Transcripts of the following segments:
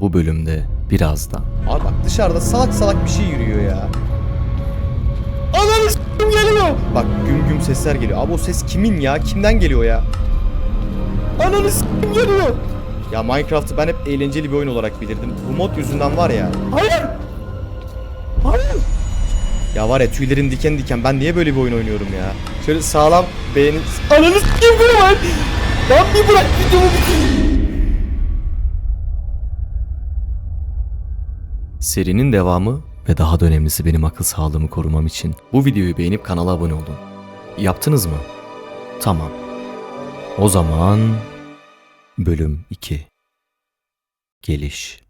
bu bölümde birazdan. Abi bak dışarıda salak salak bir şey yürüyor ya. Ananı geliyor. Bak güm güm sesler geliyor. Abi o ses kimin ya? Kimden geliyor ya? Ananı geliyor. Ya Minecraft'ı ben hep eğlenceli bir oyun olarak bilirdim. Bu mod yüzünden var ya. Hayır. Hayır. Ya var ya tüylerin diken diken. Ben niye böyle bir oyun oynuyorum ya? Şöyle sağlam beğenin... Ananı s**tim bunu ben. Lan bir bırak videomu bitireyim. Serinin devamı ve daha da önemlisi benim akıl sağlığımı korumam için bu videoyu beğenip kanala abone olun. Yaptınız mı? Tamam. O zaman bölüm 2. Geliş.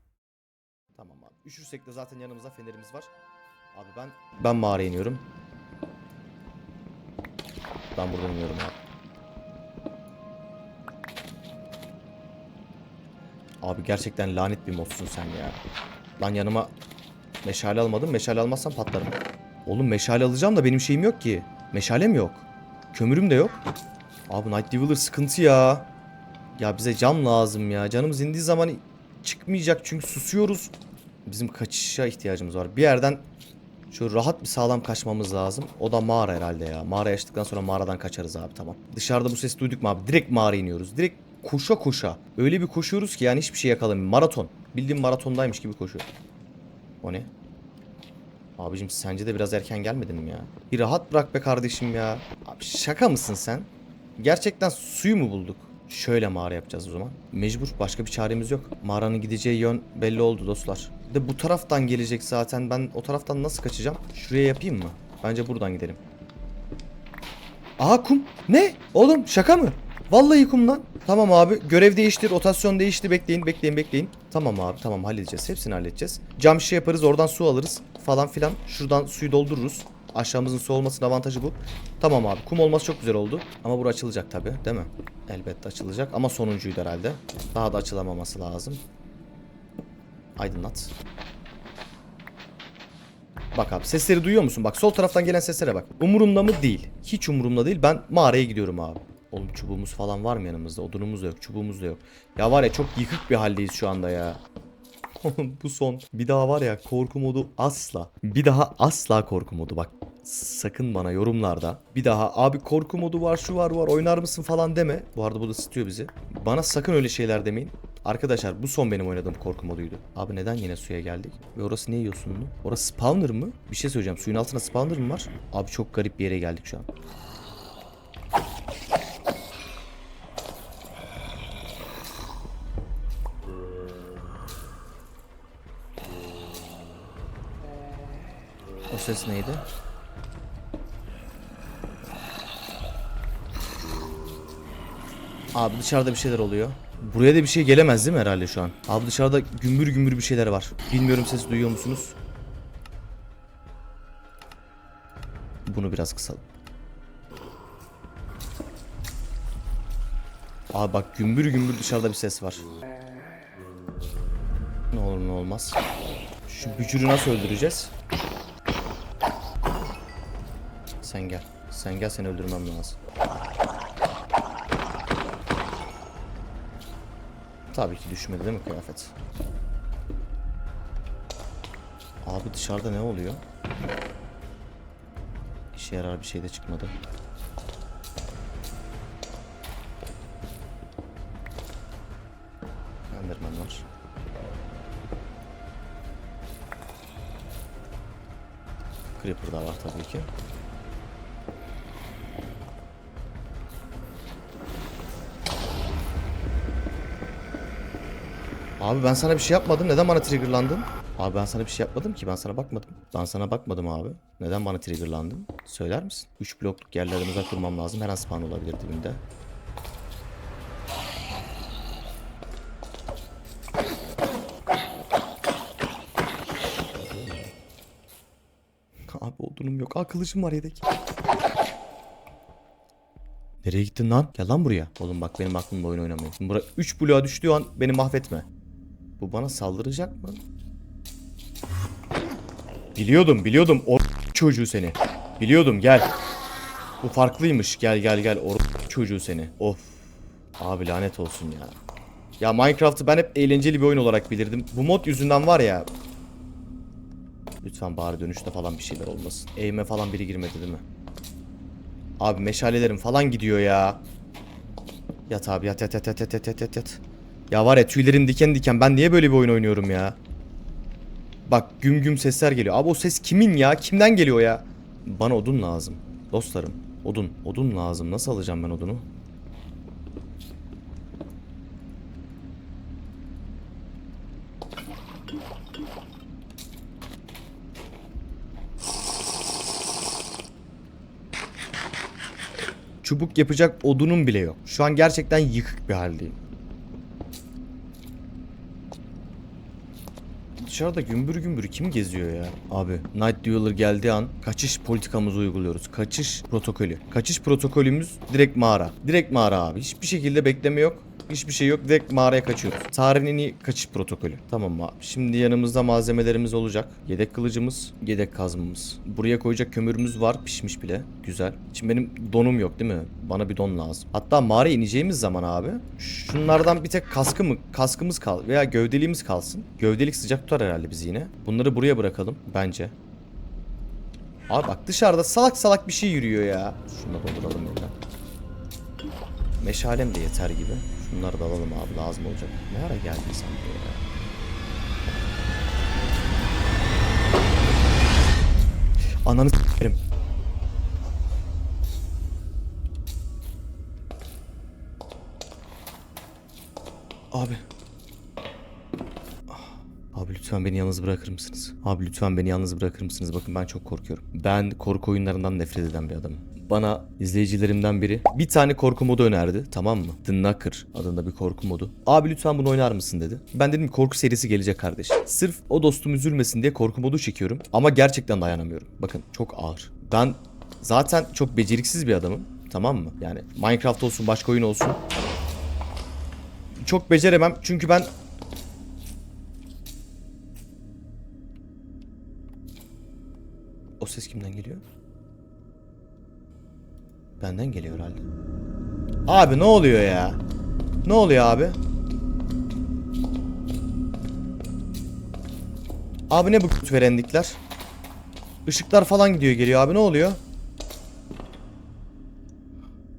Tamam abi. Üşürsek de zaten yanımızda fenerimiz var. Abi ben ben mağaraya iniyorum. Ben buradan iniyorum abi. Abi gerçekten lanet bir modsun sen ya. Lan yanıma meşale almadım. Meşale almazsam patlarım. Oğlum meşale alacağım da benim şeyim yok ki. Meşalem yok. Kömürüm de yok. Abi Night Dweller sıkıntı ya. Ya bize cam lazım ya. Canımız indiği zaman çıkmayacak çünkü susuyoruz. Bizim kaçışa ihtiyacımız var. Bir yerden şu rahat bir sağlam kaçmamız lazım. O da mağara herhalde ya. Mağaraya açtıktan sonra mağaradan kaçarız abi tamam. Dışarıda bu sesi duyduk mu abi? Direkt mağaraya iniyoruz. Direkt koşa koşa. Öyle bir koşuyoruz ki yani hiçbir şey yakalamıyor. Maraton. Bildiğim maratondaymış gibi koşuyor. O ne? Abicim sence de biraz erken gelmedin mi ya? Bir rahat bırak be kardeşim ya. Abi şaka mısın sen? Gerçekten suyu mu bulduk? Şöyle mağara yapacağız o zaman. Mecbur başka bir çaremiz yok. Mağaranın gideceği yön belli oldu dostlar. Bir de bu taraftan gelecek zaten. Ben o taraftan nasıl kaçacağım? Şuraya yapayım mı? Bence buradan gidelim. Aa kum. Ne? Oğlum şaka mı? Vallahi kum lan. Tamam abi. Görev değişti. Rotasyon değişti. Bekleyin bekleyin bekleyin. Tamam abi tamam halledeceğiz. Hepsini halledeceğiz. Cam şişe yaparız. Oradan su alırız. Falan filan. Şuradan suyu doldururuz. Aşağımızın su olmasının avantajı bu. Tamam abi. Kum olması çok güzel oldu. Ama bura açılacak tabi. Değil mi? Elbette açılacak. Ama sonuncuydu herhalde. Daha da açılamaması lazım. Aydınlat. Bak abi sesleri duyuyor musun? Bak sol taraftan gelen seslere bak. Umurumda mı? Değil. Hiç umurumda değil. Ben mağaraya gidiyorum abi. Oğlum çubuğumuz falan var mı yanımızda? Odunumuz da yok. Çubuğumuz da yok. Ya var ya çok yıkık bir haldeyiz şu anda ya. Bu son. Bir daha var ya korku modu asla. Bir daha asla korku modu bak. Sakın bana yorumlarda bir daha abi korku modu var şu var var oynar mısın falan deme. Bu arada bu da ısıtıyor bizi. Bana sakın öyle şeyler demeyin. Arkadaşlar bu son benim oynadığım korku moduydu. Abi neden yine suya geldik? Ve orası niye yosunlu? Orası spawner mı? Bir şey söyleyeceğim. Suyun altında spawner mı var? Abi çok garip bir yere geldik şu an. O ses neydi? Abi dışarıda bir şeyler oluyor. Buraya da bir şey gelemez değil mi herhalde şu an? Abi dışarıda gümbür gümbür bir şeyler var. Bilmiyorum ses duyuyor musunuz? Bunu biraz kısalım. Abi bak gümbür gümbür dışarıda bir ses var. Ne olur ne olmaz. Şu bücürü nasıl öldüreceğiz? Sen gel. Sen gel seni öldürmem lazım. Tabii ki düşmedi değil mi kıyafet? Abi dışarıda ne oluyor? İşe yarar bir şey de çıkmadı. Enderman var. Creeper da var tabii ki. Abi ben sana bir şey yapmadım. Neden bana triggerlandın? Abi ben sana bir şey yapmadım ki. Ben sana bakmadım. Ben sana bakmadım abi. Neden bana triggerlandın? Söyler misin? 3 blokluk yerlerimize kurmam lazım. Her an spawn olabilir dibinde. Abi odunum yok. Aa kılıcım var yedek. Nereye gittin lan? Gel lan buraya. Oğlum bak benim aklımda oyun. Şimdi Bura 3 bloğa düştüğü an beni mahvetme. Bu bana saldıracak mı? Biliyordum biliyordum o çocuğu seni. Biliyordum gel. Bu farklıymış gel gel gel o çocuğu seni. Of. Abi lanet olsun ya. Ya Minecraft'ı ben hep eğlenceli bir oyun olarak bilirdim. Bu mod yüzünden var ya. Lütfen bari dönüşte falan bir şeyler olmasın. Eğime falan biri girmedi değil mi? Abi meşalelerim falan gidiyor ya. Yat abi yat yat yat yat yat yat yat yat. Ya var ya tüylerim diken diken ben niye böyle bir oyun oynuyorum ya? Bak güm güm sesler geliyor. Abi o ses kimin ya? Kimden geliyor ya? Bana odun lazım. Dostlarım. Odun. Odun lazım. Nasıl alacağım ben odunu? Çubuk yapacak odunum bile yok. Şu an gerçekten yıkık bir haldeyim. Dışarıda gümbür gümbür kim geziyor ya? Abi Night Dueler geldiği an kaçış politikamızı uyguluyoruz. Kaçış protokolü. Kaçış protokolümüz direkt mağara. Direkt mağara abi. Hiçbir şekilde bekleme yok. Hiçbir şey yok. Direkt mağaraya kaçıyoruz. Tarihin kaçış protokolü. Tamam mı abi? Şimdi yanımızda malzemelerimiz olacak. Yedek kılıcımız, yedek kazmamız. Buraya koyacak kömürümüz var. Pişmiş bile. Güzel. Şimdi benim donum yok değil mi? Bana bir don lazım. Hatta mağaraya ineceğimiz zaman abi şunlardan bir tek kaskı mı, kaskımız kal veya gövdeliğimiz kalsın. Gövdelik sıcak tutar herhalde bizi yine. Bunları buraya bırakalım bence. Abi bak dışarıda salak salak bir şey yürüyor ya. Şunu da dolduralım yeniden. Meşalem de yeter gibi. Şunları da alalım abi lazım olacak. Ne ara geldin sen buraya ya? Ananı s**erim. Abi. Abi lütfen beni yalnız bırakır mısınız? Abi lütfen beni yalnız bırakır mısınız? Bakın ben çok korkuyorum. Ben korku oyunlarından nefret eden bir adamım. Bana izleyicilerimden biri bir tane korku modu önerdi tamam mı? The Knocker adında bir korku modu. Abi lütfen bunu oynar mısın dedi. Ben dedim korku serisi gelecek kardeş. Sırf o dostum üzülmesin diye korku modu çekiyorum. Ama gerçekten dayanamıyorum. Bakın çok ağır. Ben zaten çok beceriksiz bir adamım. Tamam mı? Yani Minecraft olsun başka oyun olsun. Çok beceremem çünkü ben O ses kimden geliyor? Benden geliyor herhalde. Abi ne oluyor ya? Ne oluyor abi? Abi ne bu kötü verendikler? Işıklar falan gidiyor geliyor abi ne oluyor?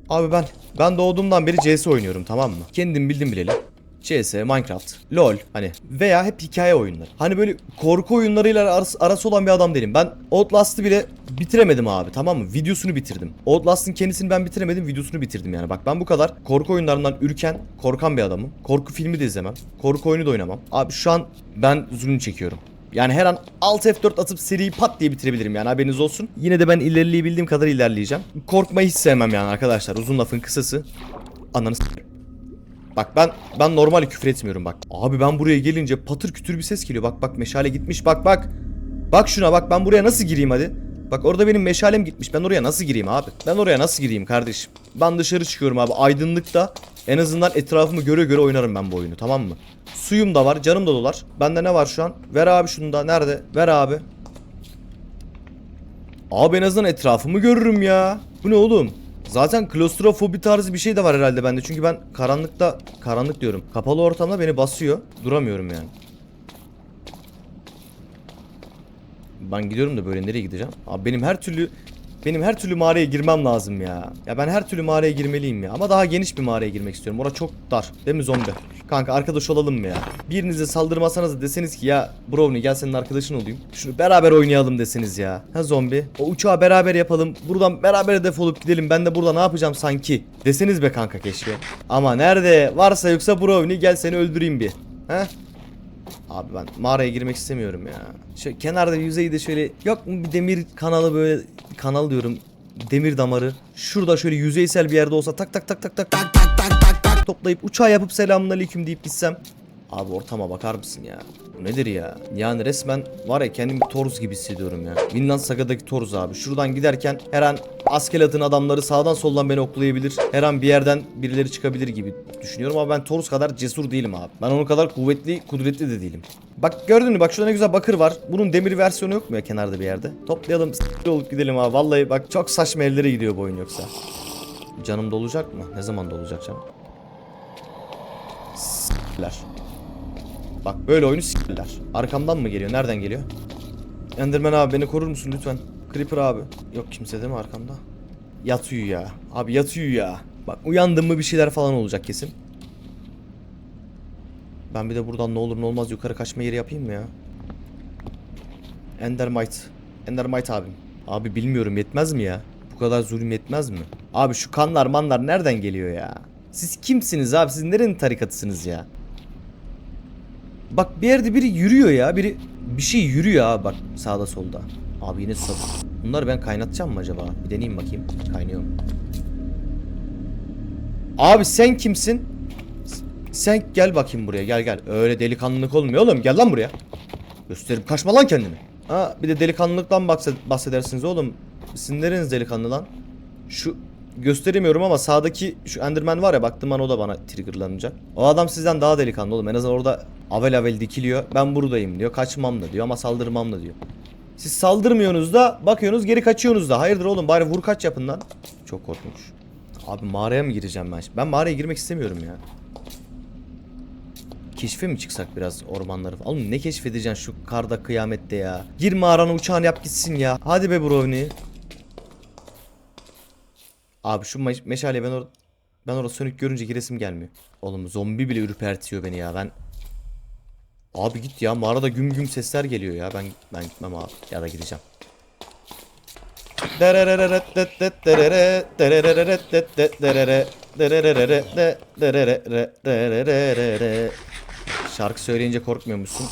Abi ben ben doğduğumdan beri CS oynuyorum tamam mı? Kendim bildim bileli. CS, Minecraft, LoL hani veya hep hikaye oyunları. Hani böyle korku oyunlarıyla arası, arası olan bir adam değilim. Ben Outlast'ı bile bitiremedim abi tamam mı? Videosunu bitirdim. Outlast'ın kendisini ben bitiremedim, videosunu bitirdim yani. Bak ben bu kadar korku oyunlarından ürken, korkan bir adamım. Korku filmi de izlemem. Korku oyunu da oynamam. Abi şu an ben zulüm çekiyorum. Yani her an Alt F4 atıp seriyi pat diye bitirebilirim yani haberiniz olsun. Yine de ben ilerleyebildiğim kadar ilerleyeceğim. Korkmayı hiç sevmem yani arkadaşlar. Uzun lafın kısası. Ananı s- Bak ben ben normal küfür etmiyorum bak. Abi ben buraya gelince patır kütür bir ses geliyor. Bak bak meşale gitmiş. Bak bak. Bak şuna bak ben buraya nasıl gireyim hadi. Bak orada benim meşalem gitmiş. Ben oraya nasıl gireyim abi? Ben oraya nasıl gireyim kardeşim? Ben dışarı çıkıyorum abi. Aydınlıkta en azından etrafımı göre göre oynarım ben bu oyunu tamam mı? Suyum da var, canım da dolar. Bende ne var şu an? Ver abi şunu da. Nerede? Ver abi. Abi en azından etrafımı görürüm ya. Bu ne oğlum? Zaten klostrofobi tarzı bir şey de var herhalde bende. Çünkü ben karanlıkta, karanlık diyorum. Kapalı ortamda beni basıyor. Duramıyorum yani. Ben gidiyorum da böyle nereye gideceğim? Abi benim her türlü benim her türlü mağaraya girmem lazım ya. Ya ben her türlü mağaraya girmeliyim ya. Ama daha geniş bir mağaraya girmek istiyorum. Orası çok dar. Değil mi zombi? Kanka arkadaş olalım mı ya? Birinize saldırmasanız da deseniz ki ya Brownie gel senin arkadaşın olayım. Şunu beraber oynayalım deseniz ya. Ha zombi? O uçağı beraber yapalım. Buradan beraber defolup gidelim. Ben de burada ne yapacağım sanki? Deseniz be kanka keşke. Ama nerede? Varsa yoksa Brownie gel seni öldüreyim bir. He? Abi ben mağaraya girmek istemiyorum ya. Şöyle kenarda yüzeyde şöyle yok mu bir demir kanalı böyle kanal diyorum. Demir damarı. Şurada şöyle yüzeysel bir yerde olsa tak tak tak tak tak tak tak tak tak toplayıp uçağı yapıp selamünaleyküm deyip gitsem. Abi ortama bakar mısın ya? Nedir ya? Yani resmen var ya kendimi Torz gibi hissediyorum ya. Vinland Saga'daki Torz abi. Şuradan giderken her an Askelad'ın adamları sağdan soldan beni oklayabilir. Her an bir yerden birileri çıkabilir gibi düşünüyorum ama ben Torz kadar cesur değilim abi. Ben onun kadar kuvvetli, kudretli de değilim. Bak gördün mü? Bak şurada ne güzel bakır var. Bunun demir versiyonu yok mu ya kenarda bir yerde? Toplayalım, s**t olup gidelim abi. Vallahi bak çok saçma ellere gidiyor bu oyun yoksa. Canım dolacak mı? Ne zaman dolacak canım? S- s**ler. Bak böyle oyunu s**ler. Arkamdan mı geliyor? Nereden geliyor? Enderman abi beni korur musun lütfen? Creeper abi. Yok kimse değil mi arkamda? Yat uyu ya. Abi yat uyu ya. Bak uyandım mı bir şeyler falan olacak kesin. Ben bir de buradan ne olur ne olmaz yukarı kaçma yeri yapayım mı ya? Endermite. Endermite abim. Abi bilmiyorum yetmez mi ya? Bu kadar zulüm yetmez mi? Abi şu kanlar manlar nereden geliyor ya? Siz kimsiniz abi? Siz nerenin tarikatısınız ya? Bak bir yerde biri yürüyor ya. Biri bir şey yürüyor abi bak sağda solda. Abi yine susadım. Bunları ben kaynatacağım mı acaba? Bir deneyeyim bakayım. Kaynıyor mu? Abi sen kimsin? Sen gel bakayım buraya gel gel. Öyle delikanlılık olmuyor oğlum. Gel lan buraya. Gösterip kaçma lan kendini. Ha bir de delikanlılıktan bahsed- bahsedersiniz oğlum. Sizin nereniz delikanlı lan? Şu gösteremiyorum ama sağdaki şu Enderman var ya baktım an o da bana triggerlanacak. O adam sizden daha delikanlı oğlum. En azından orada avel avel dikiliyor. Ben buradayım diyor. Kaçmam da diyor ama saldırmam da diyor. Siz saldırmıyorsunuz da bakıyorsunuz geri kaçıyorsunuz da. Hayırdır oğlum bari vur kaç yapın lan. Çok korkmuş. Abi mağaraya mı gireceğim ben? şimdi? Ben mağaraya girmek istemiyorum ya. Keşfe mi çıksak biraz ormanları falan? Oğlum ne keşfedeceksin şu karda kıyamette ya? Gir mağarana uçağını yap gitsin ya. Hadi be brownie. Abi şu me- meşale ben orada ben orada sönük görünce giresim gelmiyor. Oğlum zombi bile ürpertiyor beni ya. Ben Abi git ya mağarada güm güm sesler geliyor ya. Ben ben gitmem abi. Ya da gideceğim. Şarkı söyleyince korkmuyormuşsun.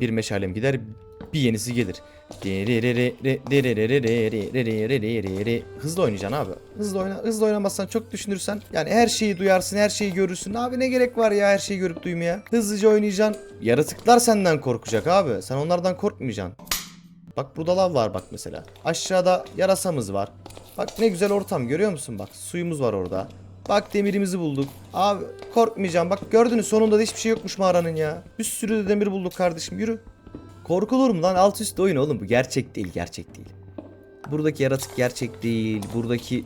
Bir meşalem gider, bir yenisi gelir. Hızlı oynayacaksın abi. Hızlı oyna, hızlı oynamazsan çok düşünürsen yani her şeyi duyarsın, her şeyi görürsün. Abi ne gerek var ya her şeyi görüp duymaya? Hızlıca oynayacaksın. Yaratıklar senden korkacak abi. Sen onlardan korkmayacaksın. Bak burada lav var bak mesela. Aşağıda yarasamız var. Bak ne güzel ortam görüyor musun bak. Suyumuz var orada. Bak demirimizi bulduk. Abi korkmayacağım. Bak gördünüz sonunda da hiçbir şey yokmuş mağaranın ya. Bir sürü de demir bulduk kardeşim yürü. Korkulur mu lan? Alt üst oyun oğlum bu. Gerçek değil, gerçek değil. Buradaki yaratık gerçek değil. Buradaki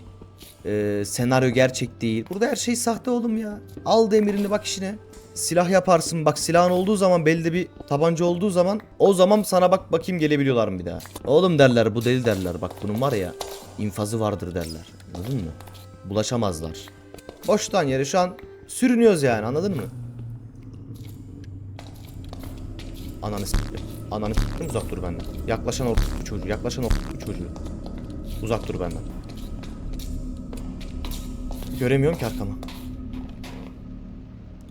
e, senaryo gerçek değil. Burada her şey sahte oğlum ya. Al demirini bak işine. Silah yaparsın. Bak silahın olduğu zaman belli bir tabanca olduğu zaman o zaman sana bak bakayım gelebiliyorlar mı bir daha. Oğlum derler bu deli derler. Bak bunun var ya infazı vardır derler. Anladın mı? Bulaşamazlar. Boştan yere şu an sürünüyoruz yani anladın mı? Ananı s**tim. Ananı s**tim uzak dur benden. Yaklaşan o çocuğu, yaklaşan o çocuğu. Uzak dur benden. Göremiyorum ki arkamı.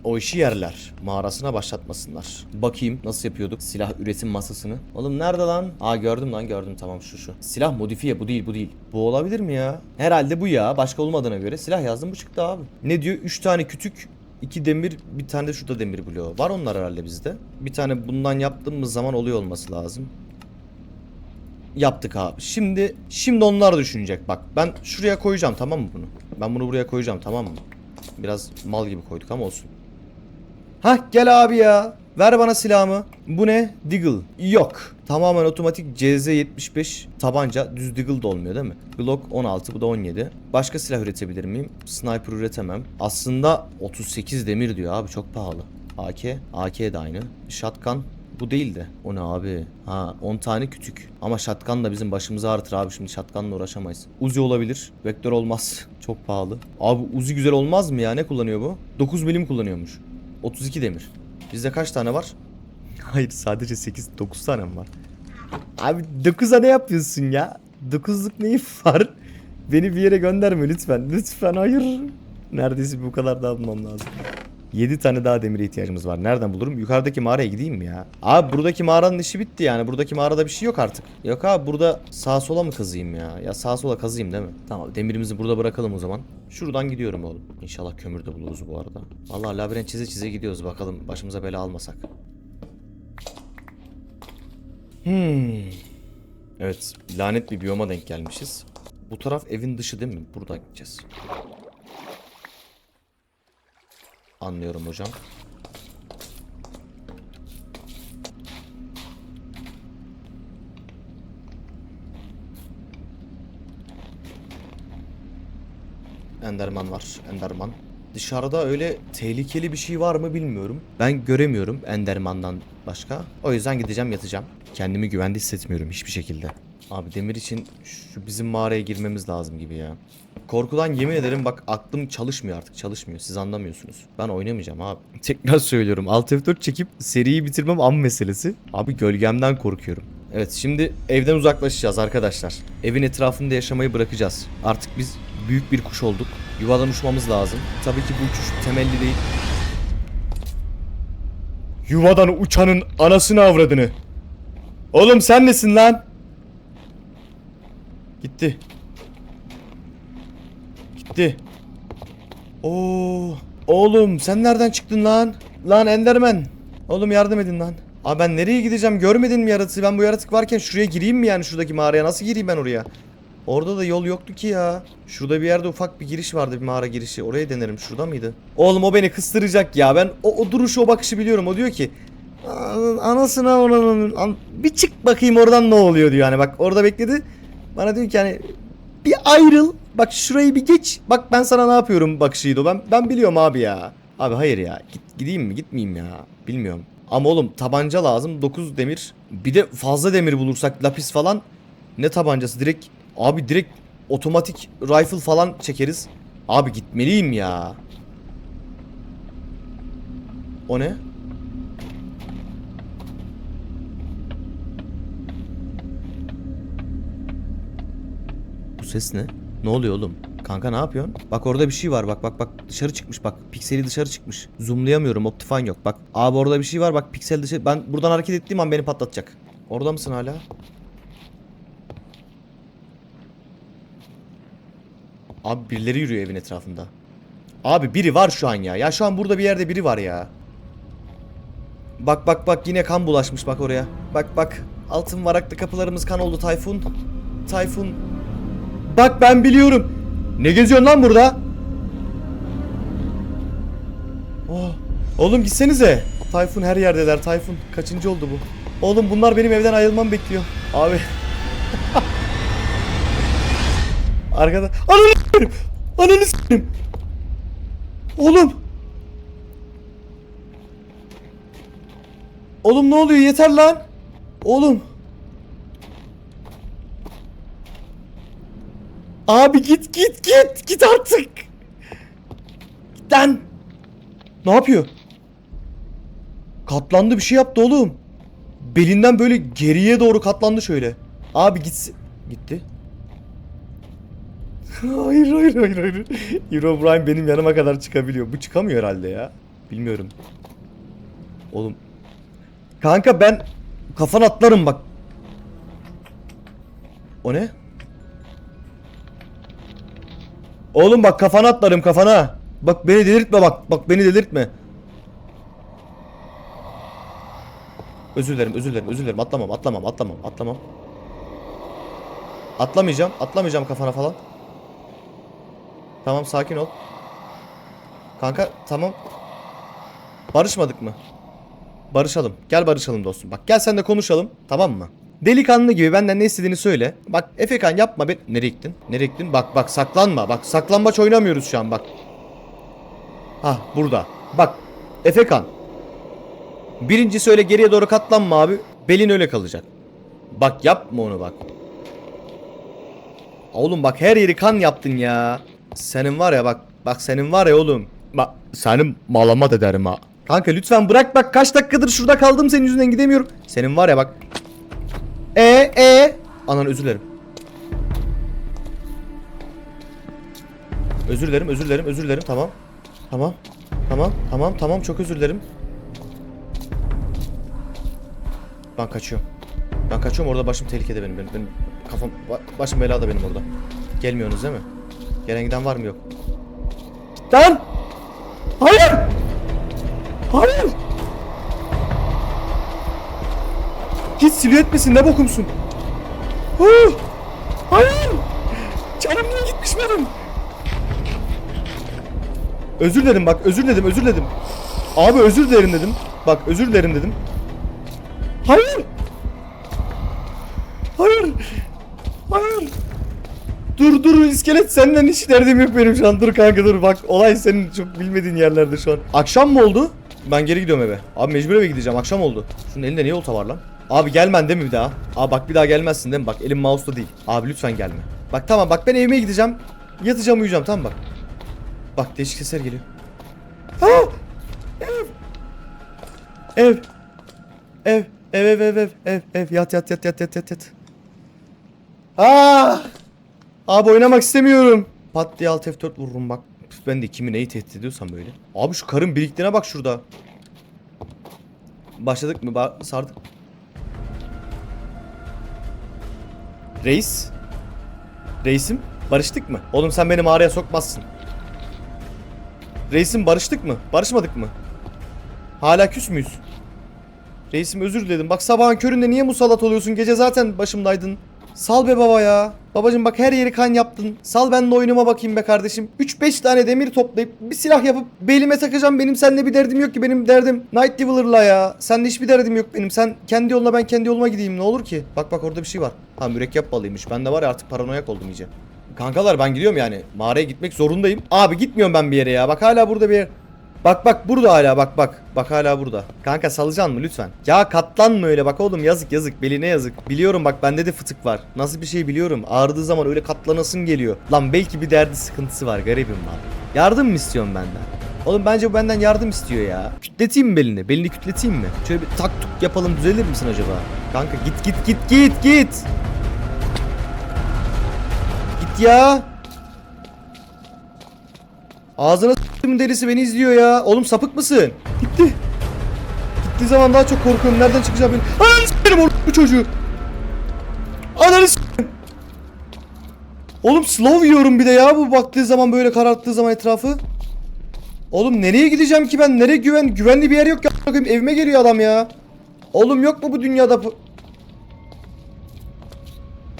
O işi yerler. Mağarasına başlatmasınlar. Bakayım nasıl yapıyorduk silah üretim masasını. Oğlum nerede lan? Aa gördüm lan gördüm tamam şu şu. Silah modifiye bu değil bu değil. Bu olabilir mi ya? Herhalde bu ya. Başka olmadığına göre silah yazdım bu çıktı abi. Ne diyor? 3 tane kütük iki demir bir tane de şurada demir bloğu. Var onlar herhalde bizde. Bir tane bundan yaptığımız zaman oluyor olması lazım. Yaptık abi. Şimdi şimdi onlar düşünecek. Bak ben şuraya koyacağım tamam mı bunu? Ben bunu buraya koyacağım tamam mı? Biraz mal gibi koyduk ama olsun. Hah gel abi ya. Ver bana silahımı. Bu ne? Deagle. Yok. Tamamen otomatik CZ75 tabanca. Düz Deagle da olmuyor değil mi? Glock 16 bu da 17. Başka silah üretebilir miyim? Sniper üretemem. Aslında 38 demir diyor abi çok pahalı. AK. AK de aynı. Shotgun. Bu değil de. O ne abi? Ha 10 tane küçük. Ama shotgun da bizim başımızı ağrıtır abi. Şimdi shotgunla uğraşamayız. Uzi olabilir. Vektör olmaz. Çok pahalı. Abi Uzi güzel olmaz mı ya? Ne kullanıyor bu? 9 milim kullanıyormuş. 32 demir. Bizde kaç tane var? Hayır sadece 8 9 tane mi var? Abi 9'a ne yapıyorsun ya? 9'luk neyi var? Beni bir yere gönderme lütfen. Lütfen hayır. Neredeyse bu kadar daha bulmam lazım. 7 tane daha demire ihtiyacımız var. Nereden bulurum? Yukarıdaki mağaraya gideyim mi ya? Abi buradaki mağaranın işi bitti yani. Buradaki mağarada bir şey yok artık. Yok abi burada sağa sola mı kazıyım ya? Ya sağa sola kazıyım değil mi? Tamam demirimizi burada bırakalım o zaman. Şuradan gidiyorum oğlum. İnşallah kömür de buluruz bu arada. Vallahi labirent çize çize gidiyoruz bakalım başımıza bela almasak. Hmm. Evet lanet bir biyoma denk gelmişiz. Bu taraf evin dışı değil mi? Buradan gideceğiz. Anlıyorum hocam. Enderman var. Enderman. Dışarıda öyle tehlikeli bir şey var mı bilmiyorum. Ben göremiyorum Enderman'dan başka. O yüzden gideceğim yatacağım. Kendimi güvende hissetmiyorum hiçbir şekilde. Abi demir için şu bizim mağaraya girmemiz lazım gibi ya. Korkudan yemin ederim bak aklım çalışmıyor artık çalışmıyor. Siz anlamıyorsunuz. Ben oynamayacağım abi. Tekrar söylüyorum. Alt F4 çekip seriyi bitirmem an meselesi. Abi gölgemden korkuyorum. Evet şimdi evden uzaklaşacağız arkadaşlar. Evin etrafında yaşamayı bırakacağız. Artık biz büyük bir kuş olduk. Yuvadan uçmamız lazım. Tabii ki bu uçuş temelli değil. Yuvadan uçanın anasını avradını. Oğlum sen nesin lan? Gitti. Gitti. Oo. Oğlum sen nereden çıktın lan? Lan Enderman. Oğlum yardım edin lan. Abi ben nereye gideceğim? Görmedin mi yaratığı? Ben bu yaratık varken şuraya gireyim mi yani şuradaki mağaraya? Nasıl gireyim ben oraya? Orada da yol yoktu ki ya. Şurada bir yerde ufak bir giriş vardı bir mağara girişi. Oraya denerim. Şurada mıydı? Oğlum o beni kıstıracak ya. Ben o, o duruşu o bakışı biliyorum. O diyor ki "Aa, anasına oranın an- bir çık bakayım oradan ne oluyor diyor. Yani bak orada bekledi. Bana diyor ki hani bir ayrıl. Bak şurayı bir geç. Bak ben sana ne yapıyorum bakışıydı o. Ben, ben biliyorum abi ya. Abi hayır ya. Git, gideyim mi gitmeyeyim ya. Bilmiyorum. Ama oğlum tabanca lazım. 9 demir. Bir de fazla demir bulursak lapis falan. Ne tabancası? Direkt abi direkt otomatik rifle falan çekeriz. Abi gitmeliyim ya. O ne? Ses ne? Ne oluyor oğlum? Kanka ne yapıyorsun? Bak orada bir şey var bak bak bak dışarı çıkmış bak. Pikseli dışarı çıkmış. Zoomlayamıyorum Optifine yok. Bak abi orada bir şey var bak piksel dışarı. Ben buradan hareket ettiğim an beni patlatacak. Orada mısın hala? Abi birileri yürüyor evin etrafında. Abi biri var şu an ya. Ya şu an burada bir yerde biri var ya. Bak bak bak yine kan bulaşmış bak oraya. Bak bak. Altın varaklı kapılarımız kan oldu Tayfun. Tayfun. Bak ben biliyorum. Ne geziyorsun lan burada? Oh. Oğlum gitsenize. Tayfun her yerdeler Tayfun. Kaçıncı oldu bu? Oğlum bunlar benim evden ayrılmamı bekliyor. Abi. Arkada. Ananı s**erim. Ananı s**erim. Oğlum. Oğlum ne oluyor yeter lan. Oğlum. Abi git git git git artık. Git lan. Ne yapıyor? Katlandı bir şey yaptı oğlum. Belinden böyle geriye doğru katlandı şöyle. Abi gitsin. Gitti. hayır hayır hayır hayır. Herobrine benim yanıma kadar çıkabiliyor. Bu çıkamıyor herhalde ya. Bilmiyorum. Oğlum. Kanka ben kafan atlarım bak. O ne? Oğlum bak kafana atlarım kafana. Bak beni delirtme bak. Bak beni delirtme. Özür dilerim, özür dilerim, özür dilerim. Atlamam, atlamam, atlamam, atlamam. Atlamayacağım, atlamayacağım kafana falan. Tamam, sakin ol. Kanka, tamam. Barışmadık mı? Barışalım. Gel barışalım dostum. Bak gel sen de konuşalım. Tamam mı? Delikanlı gibi benden ne istediğini söyle. Bak Efekan yapma ben... Nereye gittin? Nereye gittin? Bak bak saklanma. Bak saklambaç oynamıyoruz şu an bak. Ha burada. Bak Efekan. Birincisi öyle geriye doğru katlanma abi. Belin öyle kalacak. Bak yapma onu bak. Oğlum bak her yeri kan yaptın ya. Senin var ya bak. Bak senin var ya oğlum. Bak senin malamat ederim ha. Kanka lütfen bırak bak kaç dakikadır şurada kaldım senin yüzünden gidemiyorum. Senin var ya bak. E e. Anan özür dilerim. Özür dilerim, özür dilerim, özür dilerim. Tamam. Tamam. Tamam, tamam, tamam. Çok özür dilerim. Ben kaçıyorum. Ben kaçıyorum orada başım tehlikede benim. Benim, benim kafam ba- başım belada benim orada. Gelmiyorsunuz değil mi? Gelen giden var mı yok? Lan! Hayır! Hayır! Silüet misin ne bokumsun? Huh! Hayır! Canım niye gitmiş benim? Özür dilerim bak özür diledim özür diledim. Abi özür dilerim dedim. Bak özür dilerim dedim. Hayır! Hayır! Hayır! Dur dur iskelet senden hiç derdim yok benim şu an. Dur kanka dur bak olay senin çok bilmediğin yerlerde şu an. Akşam mı oldu? Ben geri gidiyorum eve. Abi mecbur eve gideceğim akşam oldu. Şunun elinde niye olta var lan? Abi gelmen değil mi bir daha? Abi bak bir daha gelmezsin değil mi? Bak elim mouse'da değil. Abi lütfen gelme. Bak tamam bak ben evime gideceğim. Yatacağım uyuyacağım tamam bak. Bak değişik sesler geliyor. Ha! Ev. Ev. Ev. Ev ev ev ev ev ev yat yat yat yat yat yat yat. Aa! Abi oynamak istemiyorum. Pat diye alt F4 vururum bak. Ben de kimi neyi tehdit ediyorsam böyle. Abi şu karın biriktiğine bak şurada. Başladık mı? Ba- sardık. Reis. Reisim. Barıştık mı? Oğlum sen beni mağaraya sokmazsın. Reisim barıştık mı? Barışmadık mı? Hala küs müyüz? Reisim özür diledim. Bak sabahın köründe niye musallat oluyorsun? Gece zaten başımdaydın. Sal be baba ya. Babacım bak her yeri kan yaptın. Sal ben de oyunuma bakayım be kardeşim. 3-5 tane demir toplayıp bir silah yapıp belime takacağım. Benim seninle bir derdim yok ki. Benim derdim Night Deviler'la ya. Seninle hiçbir derdim yok benim. Sen kendi yoluna ben kendi yoluma gideyim ne olur ki. Bak bak orada bir şey var. Ha mürekkep balıymış. Ben de var ya artık paranoyak oldum iyice. Kankalar ben gidiyorum yani. Mağaraya gitmek zorundayım. Abi gitmiyorum ben bir yere ya. Bak hala burada bir yer. Bak bak burada hala bak bak. Bak hala burada. Kanka salacaksın mı lütfen? Ya katlanma öyle bak oğlum yazık yazık beline yazık. Biliyorum bak bende de fıtık var. Nasıl bir şey biliyorum. Ağrıdığı zaman öyle katlanasın geliyor. Lan belki bir derdi sıkıntısı var garibim var. Yardım mı istiyorsun benden? Oğlum bence bu benden yardım istiyor ya. Kütleteyim mi belini? Belini kütleteyim mi? Şöyle bir tak tuk yapalım düzelir misin acaba? Kanka git git git git git. Git ya. Ağzına s**tım derisi beni izliyor ya. Oğlum sapık mısın? Gitti. Gittiği zaman daha çok korkuyorum. Nereden çıkacağım benim? Ananı oğlum bu çocuğu. Ananı s**erim. Oğlum slow yiyorum bir de ya bu baktığı zaman böyle kararttığı zaman etrafı. Oğlum nereye gideceğim ki ben? Nereye güven? Güvenli bir yer yok ya. Bakayım evime geliyor adam ya. Oğlum yok mu bu dünyada?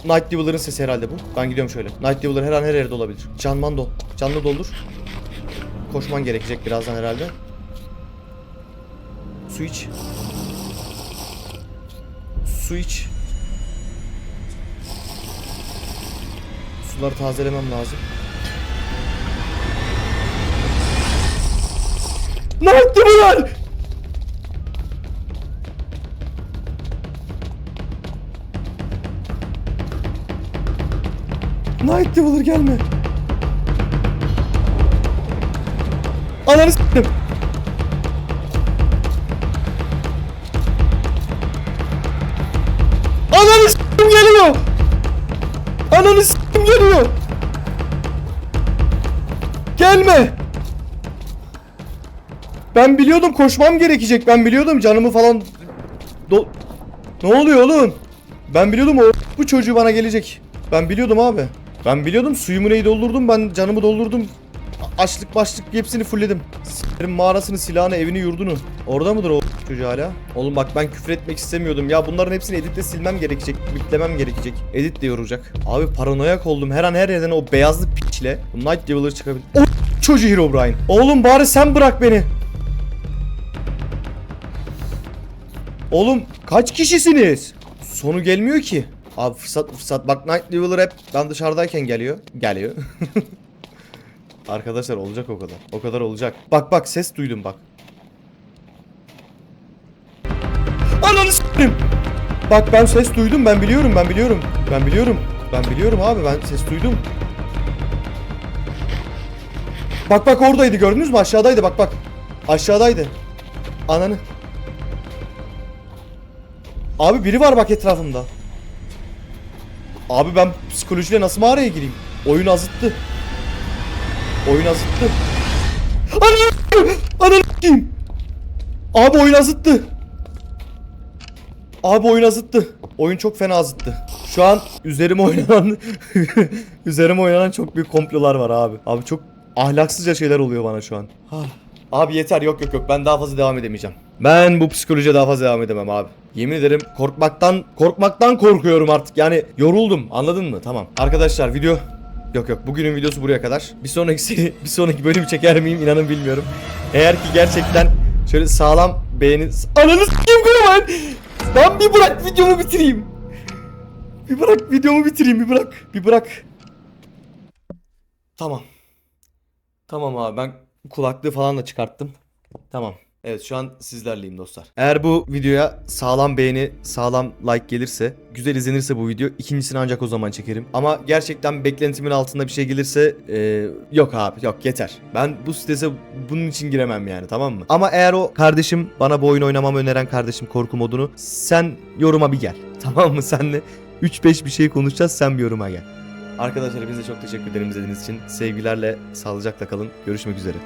Night Deviler'ın sesi herhalde bu. Ben gidiyorum şöyle. Night Deviler her an her yerde olabilir. Canman dol. Canlı doldur. Koşman gerekecek birazdan herhalde. Su iç. Su iç. Suları tazelemem lazım. Ne yaptı bunlar? Night Deviler gelme. Ananı s**tim. Ananı s**tim geliyor. Ananı s**tim geliyor. Gelme. Ben biliyordum koşmam gerekecek. Ben biliyordum canımı falan... Do- ne oluyor oğlum? Ben biliyordum o bu çocuğu bana gelecek. Ben biliyordum abi. Ben biliyordum suyumu neyi doldurdum ben canımı doldurdum. Açlık başlık hepsini fullledim. S**erim mağarasını silahını evini yurdunu. Orada mıdır o çocuğu hala? Oğlum bak ben küfür etmek istemiyordum. Ya bunların hepsini editle silmem gerekecek. Bitlemem gerekecek. Edit de yoracak. Abi paranoyak oldum. Her an her yerden o beyazlı piçle bu Night Deviler çıkabilir. O çocuğu Herobrine. Oğlum bari sen bırak beni. Oğlum kaç kişisiniz? Sonu gelmiyor ki. Abi fırsat fırsat. Bak Night Leveler hep ben dışarıdayken geliyor. Geliyor. Arkadaşlar olacak o kadar. O kadar olacak. Bak bak ses duydum bak. Ananı s**erim. Bak ben ses duydum ben biliyorum ben biliyorum. Ben biliyorum. Ben biliyorum abi ben ses duydum. Bak bak oradaydı gördünüz mü aşağıdaydı bak bak. Aşağıdaydı. Ananı. Abi biri var bak etrafımda. Abi ben psikolojiyle nasıl mağaraya gireyim? Oyun azıttı. Oyun azıttı. Ananı! Ananı. Abi oyun azıttı. Abi oyun azıttı. Oyun çok fena azıttı. Şu an üzerime oynanan üzerime oynanan çok büyük komplolar var abi. Abi çok ahlaksızca şeyler oluyor bana şu an. Ah. Abi yeter yok yok yok ben daha fazla devam edemeyeceğim. Ben bu psikolojiye daha fazla devam edemem abi. Yemin ederim korkmaktan korkmaktan korkuyorum artık. Yani yoruldum anladın mı? Tamam. Arkadaşlar video Yok yok bugünün videosu buraya kadar. Bir sonraki seri, bir sonraki bölüm çeker miyim inanın bilmiyorum. Eğer ki gerçekten şöyle sağlam beğeni... Ananı s**eyim koyayım Lan bir bırak videomu bitireyim. Bir bırak videomu bitireyim bir bırak. Bir bırak. Tamam. Tamam abi ben kulaklığı falan da çıkarttım. Tamam. Evet şu an sizlerleyim dostlar. Eğer bu videoya sağlam beğeni, sağlam like gelirse, güzel izlenirse bu video ikincisini ancak o zaman çekerim. Ama gerçekten beklentimin altında bir şey gelirse e, yok abi yok yeter. Ben bu strese bunun için giremem yani tamam mı? Ama eğer o kardeşim bana bu oyun oynamamı öneren kardeşim korku modunu sen yoruma bir gel. Tamam mı? Senle 3-5 bir şey konuşacağız sen bir yoruma gel. Arkadaşlar hepinize çok teşekkür ederim izlediğiniz için. Sevgilerle sağlıcakla kalın. Görüşmek üzere.